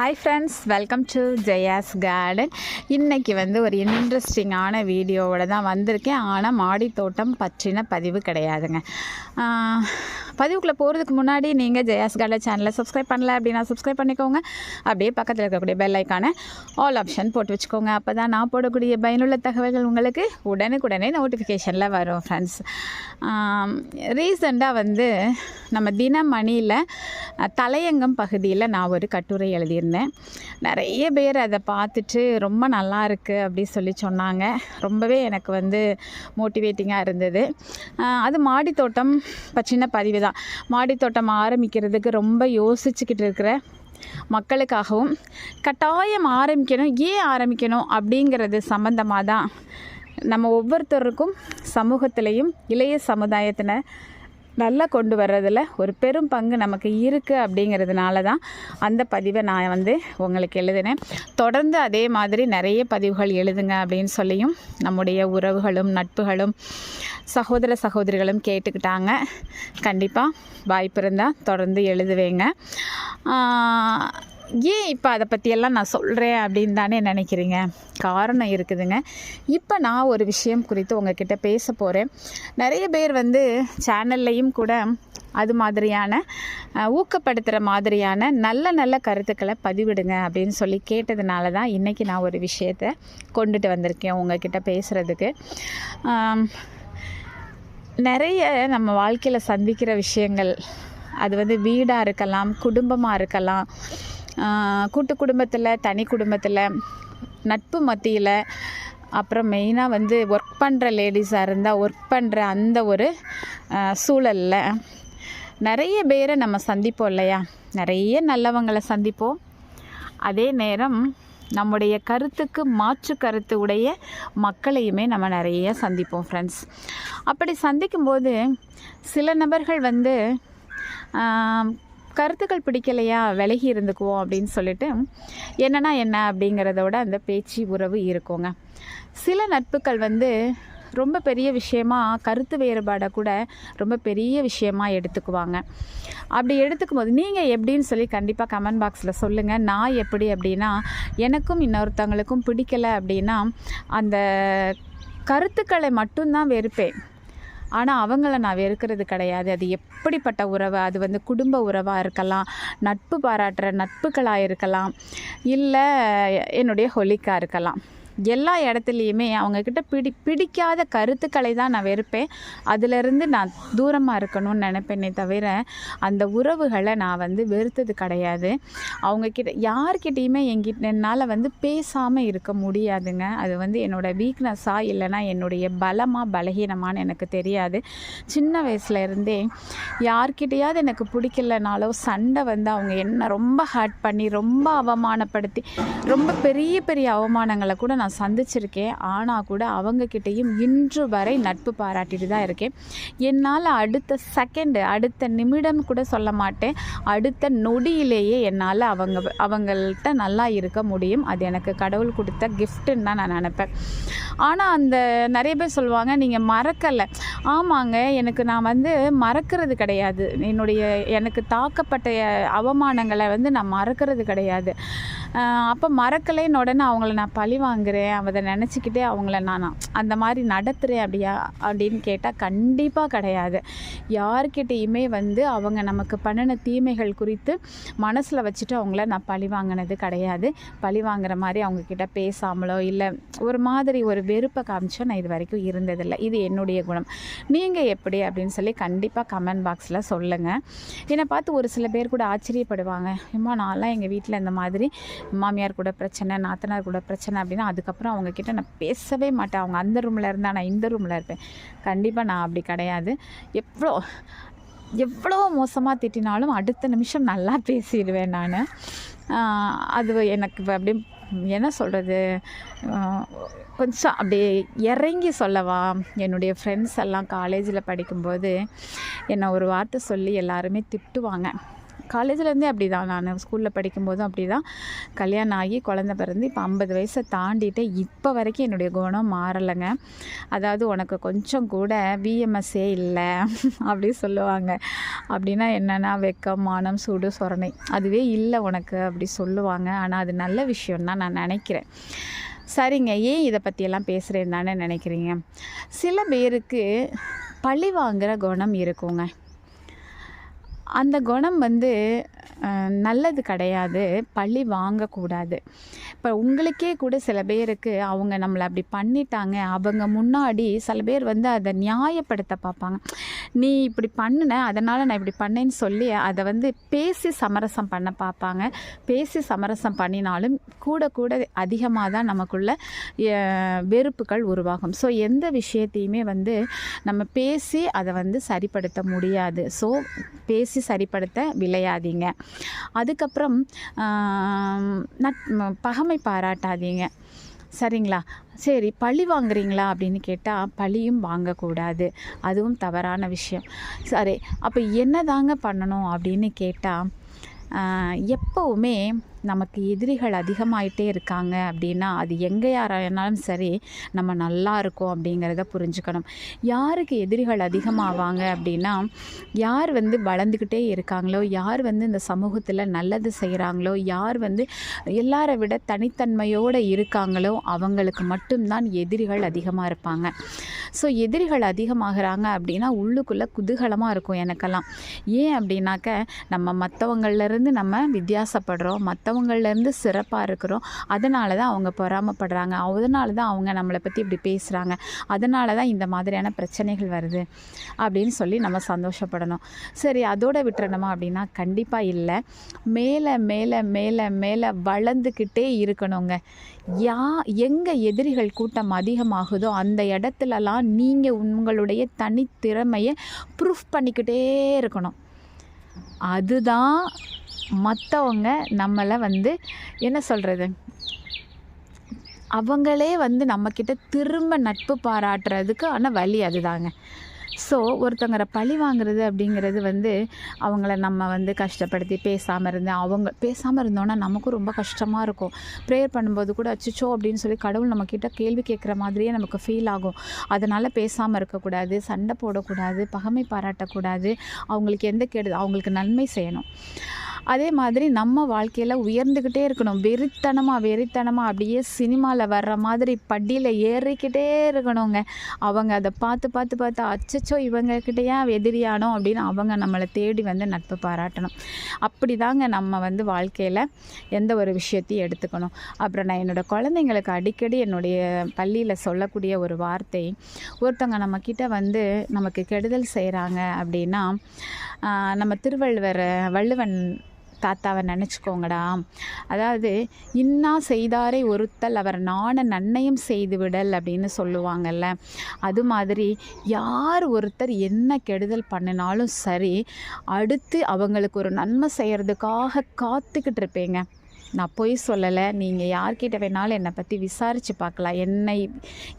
Hi friends welcome to Jaya's garden இன்றைக்கி வந்து ஒரு இன்ட்ரெஸ்டிங்கான வீடியோவோட தான் வந்திருக்கேன். ஆனால் மாடி தோட்டம் பற்றின பதிவு கிடையாதுங்க. பதிவுக்குள்ளே போகிறதுக்கு முன்னாடி நீங்கள் ஜெயாஸ் கார்டன் சேனலை சப்ஸ்கிரைப் பண்ணல அப்படின்னா சப்ஸ்கிரைப் பண்ணிக்கோங்க. அப்படியே பக்கத்தில் இருக்கக்கூடிய பெல் ஐக்கான ஆல் ஆப்ஷன் போட்டு வச்சுக்கோங்க. அப்போ தான் நான் போடக்கூடிய பயனுள்ள தகவல்கள் உங்களுக்கு உடனுக்குடனே நோட்டிஃபிகேஷனில் வரும் ஃப்ரெண்ட்ஸ் ரீசெண்டாக வந்து நம்ம தினமணியில் தலையங்கம் பகுதியில் நான் ஒரு கட்டுரை எழுதியிருந்தேன். நிறைய பேர் அதை பார்த்துட்டு ரொம்ப நல்லா இருக்குது அப்படி சொல்லி சொன்னாங்க. ரொம்பவே எனக்கு வந்து மோட்டிவேட்டிங்காக இருந்தது. அது மாடித்தோட்டம் பற்றின பதிவு தான். மாடித்தோட்டம் ஆரம்பிக்கிறதுக்கு ரொம்ப யோசிச்சுக்கிட்டு இருக்கிற மக்களுக்காகவும் கட்டாயம் ஆரம்பிக்கணும் ஏன் ஆரம்பிக்கணும் அப்படிங்கிறது சம்மந்தமாக தான் நம்ம ஒவ்வொருத்தருக்கும் சமூகத்திலையும் இளைய சமுதாயத்தினர் நல்லா கொண்டு வர்றதில் ஒரு பெரும் பங்கு நமக்கு இருக்குது அப்படிங்கிறதுனால தான் அந்த பதிவை நான் வந்து உங்களுக்கு எழுதினேன். தொடர்ந்து அதே மாதிரி நிறைய பதிவுகள் எழுதுங்க அப்படின்னு சொல்லியும் நம்முடைய உறவுகளும் நட்புகளும் சகோதர சகோதரிகளும் கேட்டுக்கிட்டாங்க. கண்டிப்பாக வாய்ப்பு இருந்தால் தொடர்ந்து எழுதுவேங்க. ஏன் இப்போ அதை பற்றியெல்லாம் நான் சொல்கிறேன் அப்படின்னு தானே நினைக்கிறீங்க? காரணம் இருக்குதுங்க. இப்போ நான் ஒரு விஷயம் குறித்து உங்ககிட்ட பேச போகிறேன் நிறைய பேர் வந்து சேனல்லையும் கூட அது மாதிரியான ஊக்கப்படுத்துகிற மாதிரியான நல்ல நல்ல கருத்துக்களை பதிவிடுங்க அப்படின்னு சொல்லி கேட்டதுனால தான் இன்றைக்கி நான் ஒரு விஷயத்தை கொண்டுட்டு வந்திருக்கேன் உங்ககிட்ட பேசுகிறதுக்கு நிறைய நம்ம வாழ்க்கையில் சந்திக்கிற விஷயங்கள் அது வந்து வீடாக இருக்கலாம் குடும்பமாக இருக்கலாம் கூட்டு குடும்பத்தில் தனி குடும்பத்தில் நட்பு மத்தியில் அப்புறம் மெயினாக வந்து ஒர்க் பண்ணுற லேடிஸாக இருந்தால் ஒர்க் பண்ணுற அந்த ஒரு சூழலில் நிறைய பேரை நம்ம சந்திப்போம் இல்லையா? நிறைய நல்லவங்களை சந்திப்போம். அதே நேரம் நம்முடைய கருத்துக்கு மாற்று கருத்து உடைய மக்களையுமே நம்ம நிறைய சந்திப்போம் ஃப்ரெண்ட்ஸ் அப்படி சந்திக்கும்போது சில நபர்கள் வந்து கருத்துக்கள் பிடிக்கலையா? விலகி இருந்துக்குவோம் அப்படின்னு சொல்லிட்டு என்னன்னா என்ன அப்படிங்கிறதோட அந்த பேச்சு உறவு இருக்குங்க. சில நட்புகள் வந்து ரொம்ப பெரிய விஷயமா கருத்து வேறுபாடை கூட ரொம்ப பெரிய விஷயமா எடுத்துக்குவாங்க. அப்படி எடுத்துக்கும் போது நீங்கள் எப்படின்னு சொல்லி கண்டிப்பாக கமெண்ட் பாக்ஸில் சொல்லுங்கள் நான் எப்படி அப்படின்னா எனக்கும் இன்னொருத்தவங்களுக்கும் பிடிக்கலை அப்படின்னா அந்த கருத்துக்களை மட்டும்தான் வெறுப்பேன். ஆனால் அவங்கள நான் வெறுக்கிறது கிடையாது. அது எப்படிப்பட்ட உறவு? அது வந்து குடும்ப உறவாக இருக்கலாம் நட்பு பாராட்டுற நட்புகளாக இருக்கலாம் இல்லை என்னுடைய ஹொலிக்காக இருக்கலாம். எல்லா இடத்துலையுமே அவங்கக்கிட்ட பிடி பிடிக்காத கருத்துக்களை தான் நான் வெறுப்பேன். அதிலிருந்து நான் தூரமாக இருக்கணும்னு நினைப்பேனே தவிர அந்த உறவுகளை நான் வந்து வெறுத்தது கிடையாது. அவங்கக்கிட்ட யார்கிட்டேயுமே எங்கிட்ட என்னால் வந்து பேசாமல் இருக்க முடியாதுங்க. அது வந்து என்னோடய வீக்னஸாக இல்லைன்னா என்னுடைய பலமாக பலகீனமானு எனக்கு தெரியாது. சின்ன வயசுல இருந்தே எனக்கு பிடிக்கலனாலோ சண்டை வந்து அவங்க என்ன ரொம்ப ஹர்ட் பண்ணி ரொம்ப அவமானப்படுத்தி ரொம்ப பெரிய பெரிய அவமானங்களை கூட நான் சந்திச்சிருக்கேன். ஆனால் கூட அவங்கக்கிட்டேயும் இன்று வரை நட்பு பாராட்டிட்டு தான் இருக்கேன். என்னால் அடுத்த செகண்டு அடுத்த நிமிடம் கூட சொல்ல மாட்டேன். அடுத்த நொடியிலேயே என்னால் அவங்க அவங்கள்ட்ட நல்லா இருக்க முடியும். அது எனக்கு கடவுள் கொடுத்த கிஃப்ட்டுன்னு தான் நான் நினப்பேன். ஆனால் அந்த நிறைய பேர் சொல்லுவாங்க நீங்கள் மறக்கலை. ஆமாங்க எனக்கு நான் வந்து மறக்கிறது கிடையாது. என்னுடைய எனக்கு தாக்கப்பட்ட அவமானங்களை வந்து நான் மறக்கிறது கிடையாது. அப்போ மறக்கலைன்னு உடனே அவங்கள நான் பழி வாங்குறேன். அதை நினச்சிக்கிட்டே அவங்கள நான் அந்த மாதிரி நடத்துகிறேன் அப்படியா? அப்படின்னு கேட்டால் கண்டிப்பாக கிடையாது. யார்கிட்டேயுமே வந்து அவங்க நமக்கு பண்ணின தீமைகள் குறித்து மனசில் வச்சுட்டு அவங்கள நான் பழி வாங்கினது கிடையாது. பழி வாங்குற மாதிரி அவங்கக்கிட்ட பேசாமலோ இல்லை ஒரு மாதிரி ஒரு வெறுப்பை காமிச்சோ நான் இது வரைக்கும் இருந்ததில்லை. இது என்னுடைய குணம். நீங்கள் எப்படி அப்படின்னு சொல்லி கண்டிப்பாக கமெண்ட் பாக்ஸில் சொல்லுங்கள் என்னை பார்த்து ஒரு சில பேர் கூட ஆச்சரியப்படுவாங்க. இம்மா நான்லாம் எங்கள் வீட்டில் இந்த மாதிரி மாமியார் கூட பிரச்சனை நாத்தனார் கூட பிரச்சனை அப்படின்னா அதுக்கப்புறம் அவங்கக்கிட்ட நான் பேசவே மாட்டேன். அவங்க அந்த ரூமில் இருந்தால் நான் இந்த ரூமில் இருப்பேன். கண்டிப்பாக நான் அப்படி கிடையாது. எவ்வளோ எவ்வளோ மோசமாக திட்டினாலும் அடுத்த நிமிஷம் நல்லா பேசிடுவேன் நான். அது எனக்கு இப்ப அப்படியே என்ன சொல்கிறது கொஞ்சம் அப்படியே இறங்கி சொல்லவா? என்னுடைய ஃப்ரெண்ட்ஸ் எல்லாம் காலேஜில் படிக்கும்போது என்னை ஒரு வார்த்தை சொல்லி எல்லாருமே திட்டுவாங்க. காலேஜ்லேருந்தே அப்படி தான் நான் ஸ்கூலில் படிக்கும்போதும் அப்படி தான் கல்யாணம் ஆகி குழந்த பிறந்து இப்போ ஐம்பது வயசை தாண்டிட்டு இப்போ வரைக்கும் என்னுடைய குணம் மாறலைங்க. அதாவது உனக்கு கொஞ்சம் கூட விஎம்எஸ்ஸே இல்லை அப்படி சொல்லுவாங்க. அப்படின்னா என்னென்னா வெக்கம் மானம் சூடு சொரணை அதுவே இல்லை உனக்கு அப்படி சொல்லுவாங்க. ஆனால் அது நல்ல விஷயம் தான் நான் நினைக்கிறேன். சரிங்க ஏன் இதை பற்றியெல்லாம் பேசுகிறேன் தானே நினைக்கிறீங்க? சில பேருக்கு பழி வாங்குகிற குணம் இருக்குங்க. அந்த குணம் வந்து நல்லது கிடையாது. பழி வாங்கக்கூடாது. இப்போ உங்களுக்கே கூட சில பேருக்கு அவங்க நம்மளை அப்படி பண்ணிட்டாங்க. அவங்க முன்னாடி சில பேர் வந்து அதை நியாயப்படுத்த பார்ப்பாங்க. நீ இப்படி பண்ணுன அதனால் நான் இப்படி பண்ணேன்னு சொல்லி அதை வந்து பேசி சமரசம் பண்ண பார்ப்பாங்க. பேசி சமரசம் பண்ணினாலும் கூட கூட அதிகமாக தான் நமக்குள்ள வெறுப்புகள் உருவாகும். ஸோ எந்த விஷயத்தையுமே வந்து நம்ம பேசி அதை வந்து சரிப்படுத்த முடியாது. ஸோ பேசி சரிப்படுத்த விளையாதீங்க. அதுக்கப்புறம் நட் பகைமை பாராட்டாதீங்க. சரிங்களா? சரி பழி வாங்குறீங்களா அப்படின்னு கேட்டால் பழியும் வாங்கக்கூடாது. அதுவும் தவறான விஷயம். சரி அப்போ என்ன தாங்க பண்ணணும் அப்படின்னு கேட்டால் எப்போவுமே நமக்கு எதிரிகள் அதிகமாயிட்டே இருக்காங்க அப்படின்னா அது எங்கே யாரானாலும் சரி நம்ம நல்லா இருக்கோம் அப்படிங்கிறத புரிஞ்சுக்கணும். யாருக்கு எதிரிகள் அதிகமாவாங்க அப்படின்னா யார் வந்து வளர்ந்துக்கிட்டே இருக்காங்களோ யார் வந்து இந்த சமூகத்தில் நல்லது செய்கிறாங்களோ யார் வந்து எல்லாரை விட தனித்தன்மையோடு இருக்காங்களோ அவங்களுக்கு மட்டும்தான் எதிரிகள் அதிகமாக இருப்பாங்க. ஸோ எதிரிகள் அதிகமாகிறாங்க அப்படின்னா உள்ளுக்குள்ளே குதூகலமாக இருக்கும் எனக்கெல்லாம். ஏன் அப்படின்னாக்க நம்ம மற்றவங்கள்லேருந்து நம்ம வித்தியாசப்படுறோம் மற்ற மற்றவங்கள்லேருந்து சிறப்பாக இருக்கிறோம். அதனால தான் அவங்க பொறாமப்படுறாங்க. அதனால தான் அவங்க நம்மளை பற்றி இப்படி பேசுகிறாங்க அதனால தான் இந்த மாதிரியான பிரச்சனைகள் வருது அப்படின்னு சொல்லி நம்ம சந்தோஷப்படணும். சரி அதோட விட்டுறணுமா அப்படின்னா கண்டிப்பாக இல்லை. மேலே மேலே மேலே மேலே வளர்ந்துக்கிட்டே இருக்கணுங்க. யா எங்கே எதிரிகள் கூட்டம் அதிகமாகுதோ அந்த இடத்துலலாம் நீங்கள் உங்களுடைய தனித்திறமையை ப்ரூஃப் பண்ணிக்கிட்டே இருக்கணும். அதுதான் மற்றவங்க நம்மளை வந்து என்ன சொல்கிறது அவங்களே வந்து நம்மக்கிட்ட திரும்ப நட்பு பாராட்டுறதுக்கு ஆனால் வழி அதுதாங்க. ஸோ ஒருத்தவங்களை பழி வாங்குறது அப்படிங்கிறது வந்து அவங்கள நம்ம வந்து கஷ்டப்படுத்தி பேசாமல் இருந்து அவங்க பேசாமல் இருந்தோன்னா நமக்கும் ரொம்ப கஷ்டமாக இருக்கும். ப்ரேயர் பண்ணும்போது கூட அச்சுச்சோ அப்படின்னு சொல்லி கடவுள் நம்மக்கிட்ட கேள்வி கேட்குற மாதிரியே நமக்கு ஃபீல் ஆகும். அதனால் பேசாமல் இருக்கக்கூடாது சண்டை போடக்கூடாது பகைமை பாராட்டக்கூடாது. அவங்களுக்கு எந்த கெடு அவங்களுக்கு நன்மை செய்யணும். அதே மாதிரி நம்ம வாழ்க்கையில் உயர்ந்துக்கிட்டே இருக்கணும். வெறித்தனமாக வெறித்தனமாக அப்படியே சினிமாவில் வர்ற மாதிரி படியில் ஏறிக்கிட்டே இருக்கணுங்க. அவங்க அதை பார்த்து பார்த்து பார்த்து அச்சச்சோ இவங்கக்கிட்ட ஏன் எதிரியானோ அப்படின்னு அவங்க நம்மளை தேடி வந்து நட்பு பாராட்டணும். அப்படி தாங்க நம்ம வந்து வாழ்க்கையில் எந்த ஒரு விஷயத்தையும் எடுத்துக்கணும். அப்புறம் நான் என்னோடய குழந்தைங்களுக்கு அடிக்கடி என்னுடைய பள்ளியில் சொல்லக்கூடிய ஒரு வார்த்தை ஒருத்தவங்க நம்மக்கிட்ட வந்து நமக்கு கெடுதல் செய்கிறாங்க அப்படின்னா நம்ம திருவள்ளுவர் வள்ளுவன் தாத்தாவை நினச்சிக்கோங்கடா. அதாவது இன்னா செய்தாரை ஒருத்தல் அவர் நாண நன்னயம் செய்து விடல் அப்படின்னு சொல்லுவாங்கல்ல. அது மாதிரி யார் ஒருத்தர் என்ன கெடுதல் பண்ணினாலும் சரி அடுத்து அவங்களுக்கு ஒரு நன்மை செய்கிறதுக்காக காத்துக்கிட்டு இருப்பேங்க. நான் பொய் சொல்லலை. நீங்கள் யார்கிட்ட வேணாலும் என்னை பற்றி விசாரித்து பார்க்கலாம். என்னை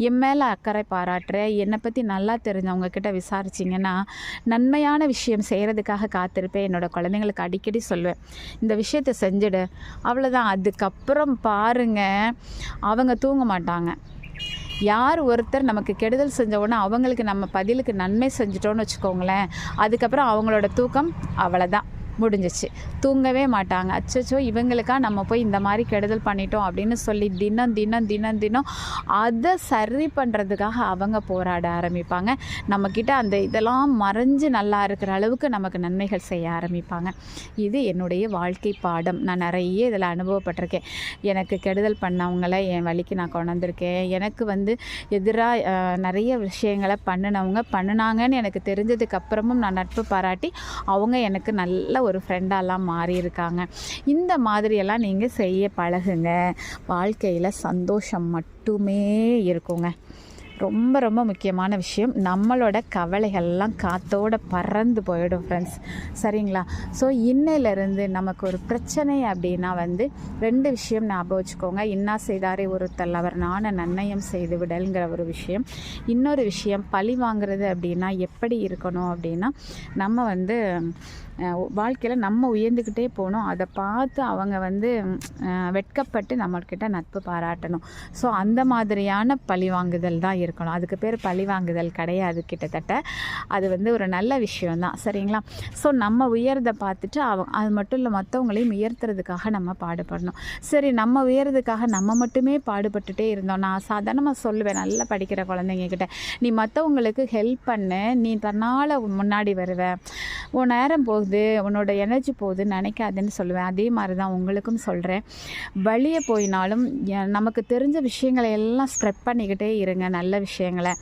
என் மேலே அக்கறை பாராட்டுற என்னை பற்றி நல்லா தெரிஞ்சவங்க கிட்ட விசாரிச்சிங்கன்னா நன்மையான விஷயம் செய்கிறதுக்காக காத்திருப்பேன். என்னோடய குழந்தைங்களுக்கு அடிக்கடி சொல்லுவேன். இந்த விஷயத்தை செஞ்சுடு. அவ்வளோதான் அதுக்கப்புறம் பாருங்கள் அவங்க தூங்க மாட்டாங்க. யார் ஒருத்தர் நமக்கு கெடுதல் செஞ்சவொன்னே அவங்களுக்கு நம்ம பதிலுக்கு நன்மை செஞ்சிட்டோன்னு வச்சுக்கோங்களேன். அதுக்கப்புறம் அவங்களோட தூக்கம் அவ்வளோதான் முடிஞ்சிச்சு. தூங்கவே மாட்டாங்க. அச்சோ இவங்களுக்கா நம்ம போய் இந்த மாதிரி கெடுதல் பண்ணிட்டோம் அப்படின்னு சொல்லி தினம் தினம் தினம் தினம் அதை சரி பண்ணுறதுக்காக அவங்க போராட ஆரம்பிப்பாங்க. நம்மக்கிட்ட அந்த இதெல்லாம் மறைஞ்சு நல்லா இருக்கிற அளவுக்கு நமக்கு நன்மைகள் செய்ய ஆரம்பிப்பாங்க. இது என்னுடைய வாழ்க்கை பாடம். நான் நிறைய இதில் அனுபவப்பட்டிருக்கேன். எனக்கு கெடுதல் பண்ணவங்கள என் வழிக்கு நான் கொண்டாந்துருக்கேன் எனக்கு வந்து எதிராக நிறைய விஷயங்களை பண்ணினவங்க பண்ணினாங்கன்னு எனக்கு தெரிஞ்சதுக்கப்புறமும் நான் நட்பு பாராட்டி அவங்க எனக்கு நல்ல ஒரு ஒரு ஃப்ரெண்டாலாம் மாறியிருக்காங்க இந்த மாதிரியெல்லாம் நீங்கள் செய்ய பழகுங்க. வாழ்க்கையில் சந்தோஷம் மட்டுமே இருக்குங்க. ரொம்ப ரொம்ப முக்கியமான விஷயம். நம்மளோட கவலைகள்லாம் காத்தோட பறந்து போயிடும் ஃப்ரெண்ட்ஸ் சரிங்களா? ஸோ இன்னையிலேருந்து நமக்கு ஒரு பிரச்சனை அப்படின்னா வந்து ரெண்டு விஷயம் ஞாபகம் வச்சுக்கோங்க. இன்னா செய்தாரே ஒருத்தல் அவர் நாண நன்னயம் செய்து விடல்ங்கிற ஒரு விஷயம். இன்னொரு விஷயம் பழி வாங்குறது அப்படின்னா எப்படி இருக்கணும் அப்படின்னா நம்ம வந்து வாழ்க்கையில் நம்ம உயர்ந்துக்கிட்டே போகணும் அதை பார்த்து அவங்க வந்து வெட்கப்பட்டு நம்மக்கிட்ட நட்பு பாராட்டணும். ஸோ அந்த மாதிரியான பழிவாங்குதல் தான் இருக்கணும். அதுக்கு பேர் பழிவாங்குதல் கிடையாது கிட்டத்தட்ட. அது வந்து ஒரு நல்ல விஷயம்தான் சரிங்களா? ஸோ நம்ம உயர்றதை பார்த்துட்டு அவ அது மட்டும் இல்லை மற்றவங்களையும் உயர்த்துறதுக்காக நம்ம பாடுபடணும். சரி நம்ம உயர்றதுக்காக நம்ம மட்டுமே பாடுபட்டுட்டே இருந்தோம். நான் சாதாரணமாக சொல்லுவேன் நல்லா படிக்கிற குழந்தைங்க கிட்ட. நீ மற்றவங்களுக்கு ஹெல்ப் பண்ணு. நீ தன்னால் முன்னாடி வருவ. உன் நேரம் போகுது உன்னோட எனர்ஜி போகுதுன்னு நினைக்காதுன்னு சொல்லுவேன். அதே மாதிரி தான் உங்களுக்கும் சொல்கிறேன் வழியே போயினாலும் நமக்கு தெரிஞ்ச விஷயங்களை எல்லாம் ஸ்ப்ரெட் பண்ணிக்கிட்டே இருங்க நல்ல விஷயங்களை.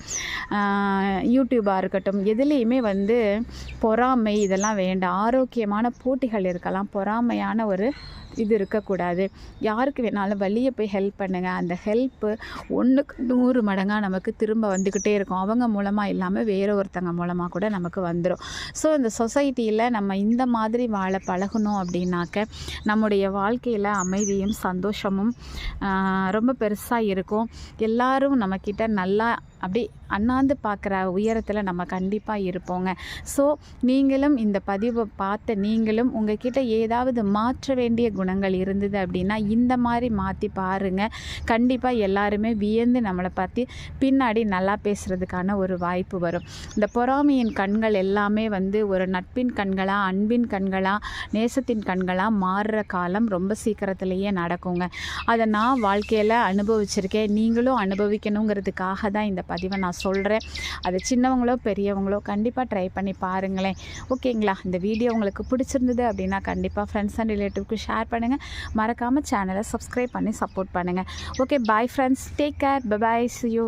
யூடியூபாக இருக்கட்டும் எதுலேயுமே வந்து பொறாமை இதெல்லாம் வேண்டாம். ஆரோக்கியமான போட்டிகள் இருக்கலாம். பொறாமையான ஒரு இது இருக்கக்கூடாது. யாருக்கு வேணாலும் வெளியே போய் ஹெல்ப் பண்ணுங்கள் அந்த ஹெல்ப்பு ஒன்றுக்கு நூறு மடங்காக நமக்கு திரும்ப வந்துக்கிட்டே இருக்கும். அவங்க மூலமாக இல்லாமல் வேற ஒருத்தங்க மூலமாக கூட நமக்கு வந்துடும் ஸோ இந்த சொசைட்டியில் நம்ம இந்த மாதிரி வாழ பழகணும் அப்படின்னாக்க நம்முடைய வாழ்க்கையில் அமைதியும் சந்தோஷமும் ரொம்ப பெருசாக இருக்கும். எல்லோரும் நம்மக்கிட்ட நல்லா அப்படி அண்ணாந்து பார்க்குற உயரத்தில் நம்ம கண்டிப்பாக இருப்போங்க. ஸோ நீங்களும் இந்த பதிவை பார்த்த நீங்களும் உங்ககிட்ட ஏதாவது மாற்ற வேண்டிய குணங்கள் இருந்தது அப்படின்னா இந்த மாதிரி மாற்றி பாருங்கள் கண்டிப்பாக எல்லாருமே வியந்து நம்மளை பற்றி பின்னாடி நல்லா பேசுகிறதுக்கான ஒரு வாய்ப்பு வரும். இந்த பொறாமையின் கண்கள் எல்லாமே வந்து ஒரு நட்பின் கண்களாக அன்பின் கண்களாக நேசத்தின் கண்களாக மாறுற காலம் ரொம்ப சீக்கிரத்துலேயே நடக்குங்க. அதை நான் வாழ்க்கையில் அனுபவிச்சிருக்கேன். நீங்களும் அனுபவிக்கணுங்கிறதுக்காக தான் இந்த பதிவை நான் சொல்கிறேன் அது சின்னவங்களோ பெரியவங்களோ கண்டிப்பாக ட்ரை பண்ணி பாருங்களேன். ஓகேங்களா? இந்த வீடியோ உங்களுக்கு பிடிச்சிருந்தது அப்படின்னா கண்டிப்பாக ஃப்ரெண்ட்ஸ் அண்ட் ரிலேட்டிவ்க்கு ஷேர் பண்ணுங்கள் மறக்காமல் சேனலை சப்ஸ்கிரைப் பண்ணி சப்போர்ட் பண்ணுங்கள் okay bye friends take care bye bye see you